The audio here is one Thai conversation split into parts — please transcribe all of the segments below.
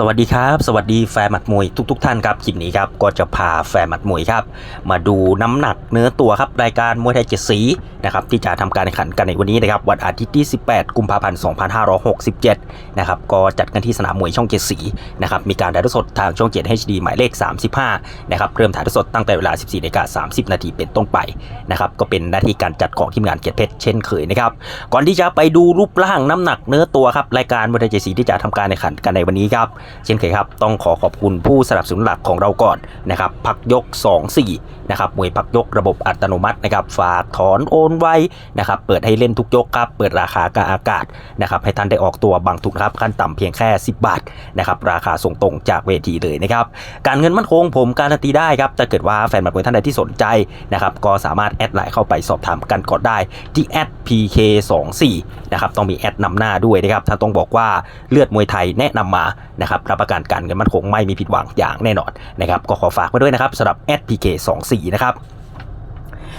สวัสดีครับ สวัสดีแฟนหมัดมวยทุกๆทท่านครับคลิปนี้ครับก็จะพาแฟนหมัดมวยครับ มาดูน้ำหนักเนื้อตัวครับรายการมวยไทยเจ็ดสีนะครับที่จะทำการแข่งขันกันในวันนี้นะครับวันอาทิตย์ที่ 18 กุมภาพันธ์2567 นะครับก็จัดกันที่สนามมวยช่องเจ็ดสีนะครับมีการถ่ายทอดสดทางช่อง7 HD หมายเลข 35 นะครับเริ่มถ่ายทอดสดตั้งแต่เวลา 14นาฬิกา30 นาทีเป็นต้นไปนะครับก็เป็นหน้าที่การจัดของทีมงานเกียรติเพชรเช่นเคยนะครับก่อนที่จะไปดูรูปร่างน้ำหนักเนื้อตัวครับรายการมวยไทยเจ็ดสีที่จะทำการแข่งขันกันในวันนี้ครับเช่นเคยครับต้องขอขอบคุณผู้สนับสนุนหลักของเราก่อนนะครับพักยก 2 4นะครับมวยพักยกระบบอัตโนมัตินะครับฝากถอนโอนไวนะครับเปิดให้เล่นทุกยกครับเปิดราคากาอากาศนะครับให้ท่านได้ออกตัวบางทุนครับขั้นต่ำเพียงแค่ 10 บาทนะครับราคาส่งตรงจากเวทีเลยนะครับการเงินมั่นคงผมการันตีได้ครับถ้าเกิดว่าแฟนบัตรมวยท่านใดที่สนใจนะครับก็สามารถแอดไลน์เข้าไปสอบถามกันก่อนได้ที่แอด pk24 นะครับต้องมีแอดนำหน้าด้วยนะครับถ้านต้องบอกว่าเลือดมวยไทยแนะนำมานะครับรับประกันการเงินมั่นคงไม่มีผิดหวังอย่างแน่นอนนะครับก็ขอฝากไว้ด้วยนะครับสำหรับ SPK24 นะครับ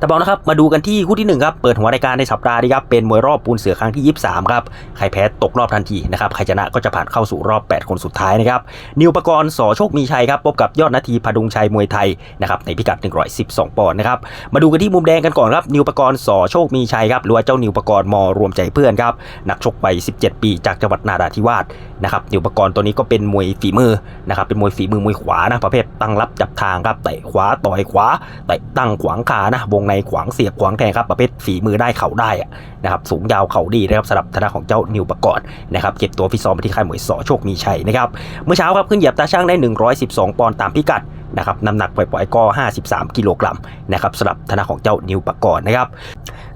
แต่บอกนะครับมาดูกันที่คู่ที่1ครับเปิดหัวรายการในสัปดาห์นี้ครับเป็นมวยรอบปูนเสือครั้งที่ 23ครับใครแพ้ตกรอบทันทีนะครับใครชนะก็จะผ่านเข้าสู่รอบ 8 คนสุดท้ายนะครับนิวปกรณ์สอโชคมีชัยครับพบกับยอดนาทีพดุงชัยมวยไทยนะครับในพิกัด 112 ปอนด์นะครับมาดูกันที่มุมแดงกันก่อนครับนิวปกรณ์สอโชคมีชัยครับหรือว่าเจ้านิวปกรณ์มรวมใจเพื่อนครับนักชกวัย17 ปีจากจังหวัดนาราธิวาสนะครับนิวปกรณ์ตัวนี้ก็เป็นมวยฝีมือนะครับเป็นมวยฝีมือมวยขวานะประเภทตั้งรับจับทางครับเตะขวาต่อยขวาเตะตั้งขวางขานะวงในขวางเสียบขวางแทงครับประเภทฝีมือได้เข่าได้อะนะครับสูงยาวเข่าดีนะครับสำหรับธนาของเจ้านิวปกรณ์นะครับเก็บตัวฟิตซ้อมไปที่ค่ายมวยสอโชคมีชัยนะครับเมื่อเช้าครับขึ้นเหยียบตาช่างได้ 112 ปอนด์ตามพิกัดนะครับน้ำหนักปล่อยๆก็ 53 กิโลกรัมนะครับสำหรับธนาของเจ้านิวปกรณ์นะครับ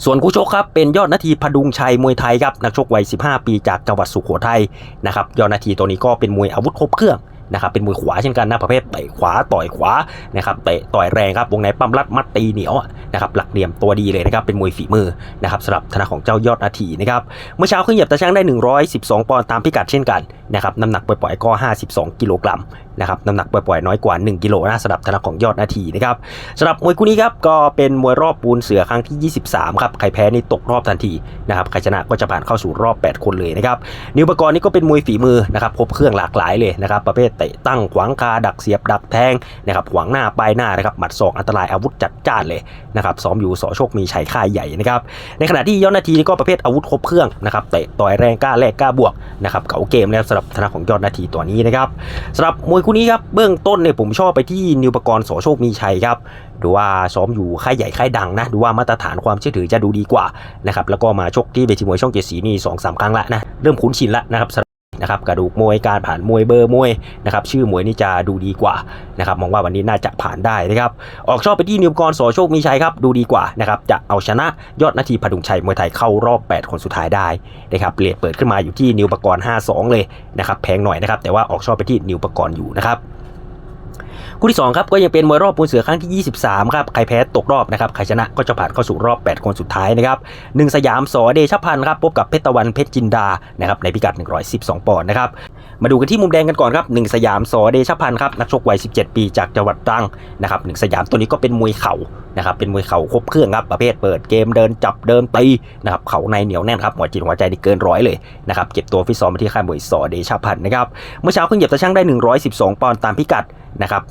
ส่วนคู่ชกครับเป็นยอดนาทีพดุงชัยมวยไทยครับนักชกวัย 15 ปีจากจังหวัดสุโขทัยนะครับยอดนาทีตัวนี้ก็เป็นมวยอาวุธครบเครื่อง นะครับเป็นมวยขวาเช่นกันนะประเภทเตะขวาต่อยขวานะครับเตะต่อยแรงครับวงในปั้มรัดมัดตีเหนียวนะครับหลักเหลี่ยมตัวดีเลยนะครับเป็นมวยฝีมือนะครับสำหรับธนาของเจ้ายอดนาทีนะครับเมื่อเช้าขึ้นเหยียบตะช่างได้ 112 ปอนด์ตามพิกัดเช่นกันนะครับน้ำหนักปล่อยๆก็ 52 กิโลกรัมนะครับน้ำหนักปล่อยๆน้อยกว่า 1 กิโลนะสำหรับธนาของยอดนาทีนะครับสำหรับมวยคู่นี้ครับก็เป็นมวยรอบปูนเสือครั้งที่ 23 ครับใครแพ้นี่ตกรอบทันทีนะครับใครชนะก็จะผ่านเข้าสู่รอบ 8 คนเลยนะครับนิวปกรณ์นี่ก็เป็นมวยฝีมือนะครับครบเครื่องหลากหลายเลยนะครับประเภทเตะตั้งขวางคาดักเสียบดักแทงนะครับขวางหน้าปลายหน้านะครับหมัดศอกอันตรายอาวุธจัดจ้านเลยนะครับซ้อมอยู่สอโชคมีชัยค่ายใหญ่นะครับในขณะที่ยอดนาทีก็ประเภทอาวุธครบเครื่องนะครับเตะต่อยแรงกล้าแลกกล้าบวกนะครับเก๋าเกมแล้วสำหรับธนาของยอดนาทีตัวนี้นะครับสำหรับมวยคู่นี้ครับเบื้องต้นเนี่ยผมชอบไปที่นิวปกรณ์โสโชคมีชัยครับดูว่าซ้อมอยู่ค่ายใหญ่ค่ายดังนะดูว่ามาตรฐานความเชื่อถือจะดูดีกว่านะครับแล้วก็มาชกที่เวทีมวยช่องเจ็ดสีนี่สองสามครั้งละนะเริ่มคุ้นชินละนะครับ นะครับกระดูกมวยการผ่านมวยเบอร์มวยนะครับชื่อมวยนี่จะดูดีกว่านะครับมองว่าวันนี้น่าจะผ่านได้นะครับออกชอบไปที่นิวกรณ์โสโชคมีชัยครับดูดีกว่านะครับจะเอาชนะยอดนาทีพดุงชัยมวยไทยเข้ารอบ 8 คนสุดท้ายได้นะครับเลทเปิดขึ้นมาอยู่ที่นิวปกรณ์ 52 เลยนะครับแพงหน่อยนะครับแต่ว่าออกชอบไปที่นิวปกรณ์อยู่นะครับ คู่ที่2ครับก็ยังเป็นมวยรอบปูนเสือครั้งที่ 23 ครับใครแพ้ตกรอบนะครับใครชนะก็จะผ่านเข้าสู่รอบ 8 คนสุดท้ายนะครับหนึ่งสยามสอเดชพันธ์ครับพบกับเพชรตะวันเพชรจินดานะครับในพิกัด 112 ปอนด์นะครับ มาดูกันที่มุมแดงกันก่อนครับหนึ่งสยามสอเดชพันธ์ครับนักชกวัย 17 ปีจากจังหวัดตรังนะครับหนึ่งสยามตัวนี้ก็เป็นมวยเข่านะครับเป็นมวยเข่าครบเครื่องครับประเภทเปิดเกมเดินจับเดินตีนะครับเข่าในเหนียวแน่นครับหัวจิตหัวใจนี่เกินร้อยเลยนะครับเก็บตัวฟิตซ้อมมาที่ค่ายมวยสอเดชพันธ์นะครับเมื่อเช้าขึ้นเหยียบตะช่างได้ 112 ปอนด์ตามพิกัดนะครับ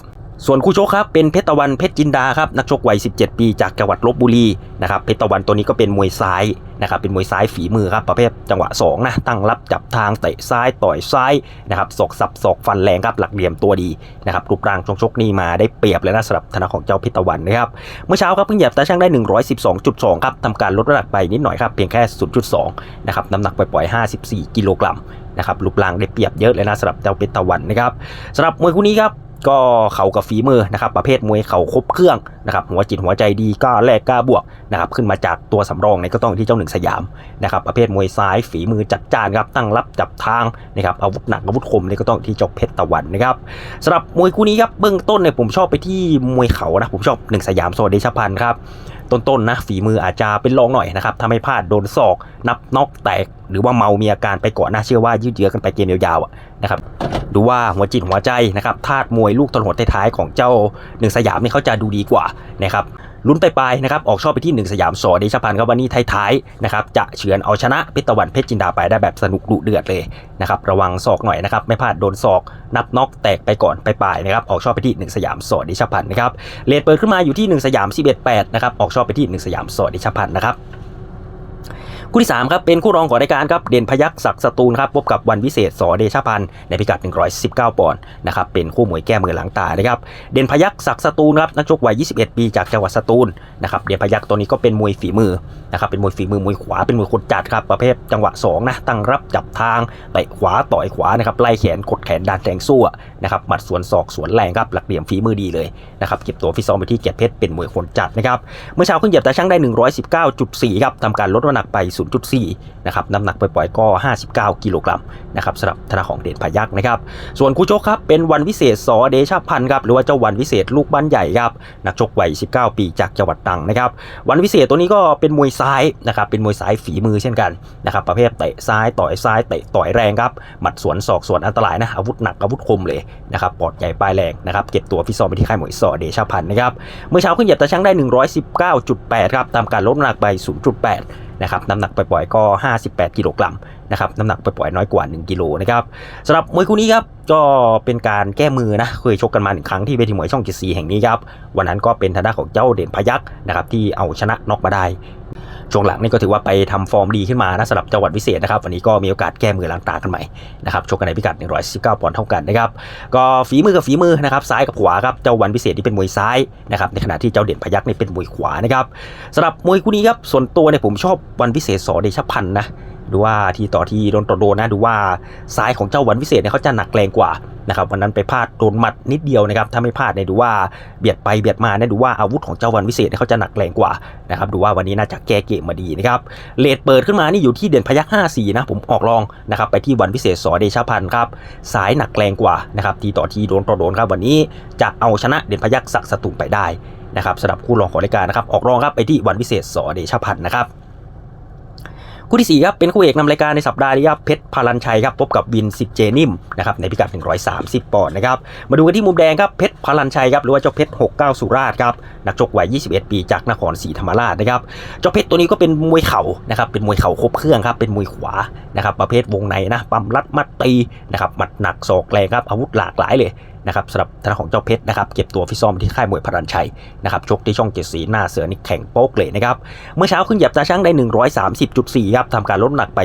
ส่วนคู่ชกครับเป็นเพชรตะวันเพชรจินดาครับนักชกวัย 17 ปีจากจังหวัดลบบุรีนะครับเพชรตะวันตัวนี้ก็เป็นมวยซ้ายนะครับเป็นมวยซ้ายฝีมือครับประเภทจังหวะ2นะตั้งรับจับทางเตะซ้ายต่อยซ้ายนะครับศอกสับศอกฟันแรงครับหลักเหลี่ยมตัวดีนะครับรูปร่างชงชกนี่มาได้เปรียบเลยนะสำหรับธนาของเจ้าเพชรตะวันนะครับเมื่อเช้าครับเพิ่งเหยียบตาช่างได้ 112.2ครับทำการลดน้ำหนักไปนิดหน่อยครับเพียงแค่ 0.2นะครับน้ำหนักปล่อยๆ54 กิโลกรัมนะครับรูปร่างได้เปรียบเยอะเลยนะสำหรับเจ้าเพชรตะวันนะครับสำหรับมวยคู่นี้ครับ ก็เข่ากับฝีมือนะครับประเภทมวยเข่าครบเครื่องนะครับหัวจิตหัวใจดีกล้าแลกกล้าบวกนะครับขึ้นมาจากตัวสำรองในก็ต้องที่เจ้าหนึ่งสยามนะครับประเภทมวยซ้ายฝีมือจัดจ้านครับตั้งรับจับทางนะครับอาวุธหนักอาวุธคมนี่ก็ต้องที่เจ้าเพชรตะวันนะครับสำหรับมวยคู่นี้ครับเบื้องต้นเนี่ยผมชอบไปที่มวยเข่านะผมชอบหนึ่งสยามโซเดชพันธ์ครับ ต้นๆนะฝีมืออาจจะเป็นรองหน่อยนะครับทำให้พลาดโดนศอก นับน็อกแตก หรือว่าเมามีอาการไปก่อนนะเชื่อว่ายืดเยื้อกันไปเกมยาวๆอะนะครับดูว่าหัวจิตหัวใจนะครับธาตุมวยลูกตลหัวท้ายๆของเจ้าหนึ่งสยามนี่เขาจะดูดีกว่านะครับ ลุ้นไปปลายนะครับออกชอบไปที่ 1 สยามสอเดชพันธ์ครับวันนี้ท้ายๆนะครับจะเฉือนเอาชนะเพชรตะวันเพชรจินดาไปได้แบบสนุกดุเดือดเลยนะครับระวังศอกหน่อยนะครับไม่พลาดโดนศอก นับน็อกแตกไปก่อนไปปลายนะครับออกชอบไปที่ 1 สยามสอเดชพันธ์นะครับเลทเปิดขึ้นมาอยู่ที่ 1 สยาม11 8นะครับออกชอบไปที่ 1 สยามสอเดชพันธ์นะครับ คู่ที่ 3 ครับ เป็นคู่รองของรายการครับ เด่นพยักศักสตูลครับ พบกับวันวิเศษสอเดชพันธ์ในพิกัด 119 ปอนด์นะครับ เป็นคู่มวยแก้มือหลังตานะครับ เด่นพยักศักสตูลครับ นักชกวัย 21 ปีจากจังหวัดสตูลนะครับ เด่นพยักตัวนี้ก็เป็นมวยฝีมือนะครับ เป็นมวยฝีมือมวยขวา เป็นมวยคนจัดครับ ประเภทจังหวะ2นะตั้งรับจับทางเตะขวาต่อยขวานะครับ ไล่แขนกดแขนดันแทงสู้นะครับ หมัดสวนศอกสวนแรงครับ หลักเหลี่ยมฝีมือดีเลยนะครับ เก็บตัวฟิซ้อมไปที่เกียรติเพชรเป็นมวยคนจัดนะครับ เมื่อเช้าขึ้นเหยียบตาช่างได้ 119.4 ครับทำการลดน้ำหนักไป0.4นะครับน้ำหนักปล่อยๆก็ 59 กิโลกรัมนะครับสำหรับธนาของเด่นพยักนะครับ ส่วนคู่ชกครับเป็นวันวิเศษสอเดชพันธ์ครับหรือว่าเจ้าวันวิเศษลูกบ้านใหญ่ครับนักชกวัย 19 ปีจากจังหวัดตรังนะครับวันวิเศษตัวนี้ก็เป็นมวยซ้ายนะครับเป็นมวยซ้ายฝีมือเช่นกันนะครับประเภทเตะซ้ายต่อยซ้ายเตะต่อยแรงครับหมัดสวนศอกสวนอันตรายนะอาวุธหนักอาวุธคมเลยนะครับปอดใหญ่ปลายแรงนะครับเก็บตัวฟิซอมไปที่ค่ายมวยสอเดชพันธ์นะครับเมื่อเช้าขึ้นเหยียบตาช่างได้ 119.8 ครับตามการลดน้ำหนักไป 0.8 นะครับน้ำหนักปล่อยๆก็ 58 กิโลกรัมนะครับน้ำหนักปล่อยๆน้อยกว่า 1 กิโลนะครับสำหรับมวยคู่นี้ครับก็เป็นการแก้มือนะเคยชกกันมาหนึ่งครั้งที่เวทีมวยช่องจีซีแห่งนี้ครับวันนั้นก็เป็นทางด้านของเจ้าเด่นพยักนะครับที่เอาชนะน็อกมาได้ ช่วงหลังนี่ก็ถือว่าไปทำฟอร์มดีขึ้นมานะสำหรับจังหวัดวิเศษนะครับ วันนี้ก็มีโอกาสแก้มือล้างตากันใหม่นะครับชกกันในพิกัด 119 ปอนด์เท่ากันนะครับก็ฝีมือกับฝีมือนะครับซ้ายกับขวาครับเจ้าวันวิเศษที่เป็นมวยซ้ายนะครับในขณะที่เจ้าเด่นพยักนี่เป็นมวยขวานะครับสำหรับมวยคู่นี้ครับส่วนตัวเนี่ยผมชอบวันวิเศษสอเดชพันธ์นะ ดูว่าทีต่อทีโดนต่อโดนนะดูว่าซ้ายของเจ้าวันวิเศษเนี่ยเขาจะหนักแรงกว่านะครับวันนั้นไปพลาดโดนหมัดนิดเดียวนะครับถ้าไม่พลาดเนี่ยดูว่าเบียดไปเบียดมาเนี่ยดูว่าอาวุธของเจ้าวันวิเศษเนี่ยเขาจะหนักแรงกว่านะครับดูว่าวันนี้น่าจะแก้เกมมาดีนะครับเลดเปิดขึ้นมานี่อยู่ที่เด่นพยัก54นะผมออกรองนะครับไปที่วันวิเศษสอเดชพันธ์ครับสายหนักแรงกว่านะครับทีต่อทีโดนต่อโดนครับวันนี้จะเอาชนะเด่นพยักศักดิ์สตูลไปได้นะครับสำหรับคู่รองของรายการนะครับออกรองครับไปที่วันวิเศษสอเดชพันธ์นะครับ คู่ที่4ครับเป็นคู่เอกนำรายการในสัปดาห์นี้ครับเพชรพาลันชัยครับพบกับวินสิทธิ์เจนิมนะครับในพิกัด 130 ปอนด์นะครับมาดูกันที่มุมแดงครับเพชรพาลันชัยครับหรือว่าเจ้าเพชร 69 สุราษฎร์ครับนักชกวัย 21 ปีจากนครศรีธรรมราชนะครับเจ้าเพชรตัวนี้ก็เป็นมวยเข่านะครับเป็นมวยเข่าครบเครื่องครับเป็นมวยขวานะครับประเภทวงในนะปั๊มรัดมัดตีนะครับหมัดหนักศอกแรงครับอาวุธหลากหลายเลย นะครับสำหรับทางของเจ้าเพชรนะครับเก็บตัวฟิซ้อมที่ค่ายมวยพารันชัยนะครับชกที่ช่องเจ็ดสีหน้าเสือนี่แข็งโป๊กเลยนะครับเมื่อเช้าขึ้นหยียบตาช่างได้ 130.4ครับทำการลดหนักไป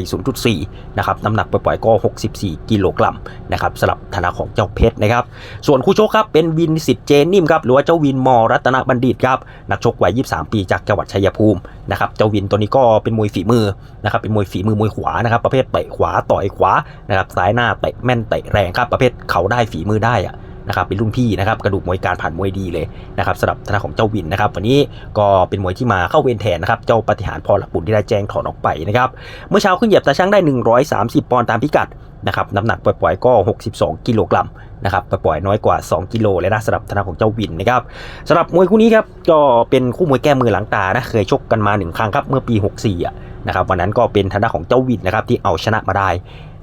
0.4นะครับน้ำหนักปล่อยๆก็ 64 กิโลกรัมนะครับสำหรับธนาของเจ้าเพชรนะครับส่วนคู่ชกครับเป็นวินสิทธิ์เจนนิ่มครับหรือว่าเจ้าวินมอรัตนบัณฑิตครับนักชกวัย 23 ปีจากจังหวัดชัยภูมินะครับเจ้าวินตัวนี้ก็เป็นมวยฝีมือนะครับเป็นมวยฝีมือมวยขวานะครับประเภทเตะขวาต่อยขวานะครับซ้ายหน้าเตะแม่นเตะแรงครับประเภทเขาได้ฝีมือได้อะ นะครับเป็นรุ่นพี่นะครับกระดูกมวยการผ่านมวยดีเลยนะครับสำหรับทนาของเจ้าวินนะครับวันนี้ก็เป็นมวยที่มาเข้าเวรแทนนะครับเจ้าปฏิหารพอหลักบุญที่ได้แจ้งถอนออกไปนะครับเมื่อเช้าขึ้นเหยียบตาช่างได้ 130 ปอนด์ตามพิกัดนะครับน้ำหนักปล่อยๆก็ 62 กิโลกรัมนะครับปล่อยน้อยกว่า 2 กิโลเลยนะสำหรับทาของเจ้าวินนะครับสำหรับมวยคู่นี้ครับก็เป็นคู่มวยแก้มือหลังตานะเคยชกกันมาหนึ่งครั้งครับเมื่อปี 64อะนะครับวันนั้นก็เป็นทางด้าของเจ้าวินนะครับที่เอาชนะมาได้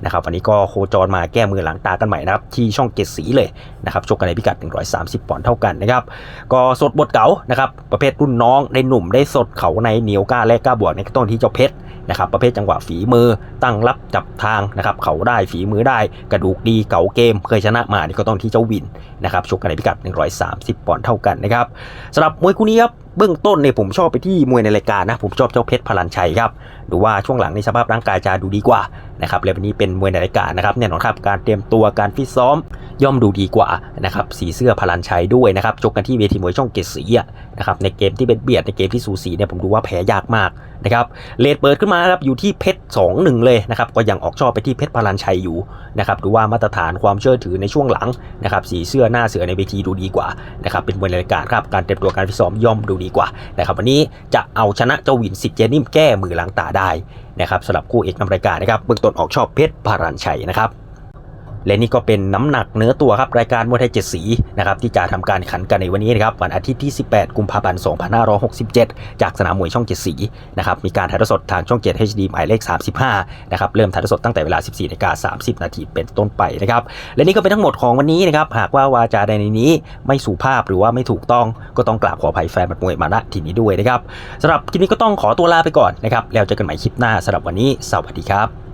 นะครับวันนี้ก็โคจรมาแก้มือหลังตากันใหม่นะครับที่ช่องเกตสีเลยนะครับชกกันในพิกัด 130 ปอนด์เท่ากันนะครับก็สดบทเก๋านะครับประเภทรุ่นน้องได้หนุ่มได้สดเขาในเหนียวกล้าแลกกล้าบวกในต้นที่เจ้าเพชรนะครับประเภทจังหวะฝีมือตั้งรับจับทางนะครับเขาได้ฝีมือได้กระดูกดีเก๋าเกม เคยชนะมานี่ก็ต้องที่เจ้าวินนะครับชกกันในพิกัด 130 ปอนด์เท่ากันนะครับสำหรับมวยคู่นี้ครับ เบื้องต้นเนี่ยผมชอบไปที่มวยในรายการนะ ผมชอบเจ้าเพชรพลันชัยครับดูว่าช่วงหลังในสภาพร่างกายจะดูดีกว่านะครับและวันนี้เป็นมวยในรายการนะครับแน่นอนครับการเตรียมตัวการฟิตซ้อมย่อมดูดีกว่านะครับสีเสื้อพลันชัยด้วยนะครับชกกันที่เวทีมวยช่องเกตสีนะครับในเกมที่เบียดเบียดในเกมที่สูสีเนี่ยผมดูว่าแพ้ยากมาก นะครับเลดเปิดขึ้นมาครับอยู่ที่เพชรสองหนึ่งเลยนะครับก็ยังออกชอบไปที่เพชรพลันชัยอยู่นะครับดูว่ามาตรฐานความเชื่อถือในช่วงหลังนะครับสีเสื้อหน้าเสือในเวทีดูดีกว่านะครับเป็นมวยในรายการครับการเตรียมตัวการฟิตซ้อมย่อมดูดีกว่านะครับวันนี้จะเอาชนะเจ้าวินสิทธิ์เจนิมแก้มือล้างตาได้นะครับสำหรับคู่เอกนำรายการนะครับเบื้องต้นออกชอบเพชรพารันชัยนะครับ และนี่ก็เป็นน้ำหนักเนื้อตัวครับรายการมวยไทยเจ็ดสีนะครับที่จะทำการขันกันในวันนี้นะครับวันอาทิตย์ที่ 18 กุมภาพันธ์ 2567 จากสนามมวยช่องเจ็ดสีนะครับมีการถ่ายทอดสดทางช่อง 7 HD หมายเลข 35 นะครับเริ่มถ่ายทอดสดตั้งแต่เวลา 14นาฬิกา30 นาทีเป็นต้นไปนะครับและนี่ก็เป็นทั้งหมดของวันนี้นะครับหากว่าวาจาใดในนี้ไม่สุภาพหรือว่าไม่ถูกต้องก็ต้องกราบขออภัยแฟนบัดมวยมาณที่นี้ด้วยนะครับสำหรับคลิปนี้ก็ต้องขอตัวลาไปก่อนนะครับแล้วเจอกันใหม่คลิปหน้าสำหรับวันนี้สวัสดีครับ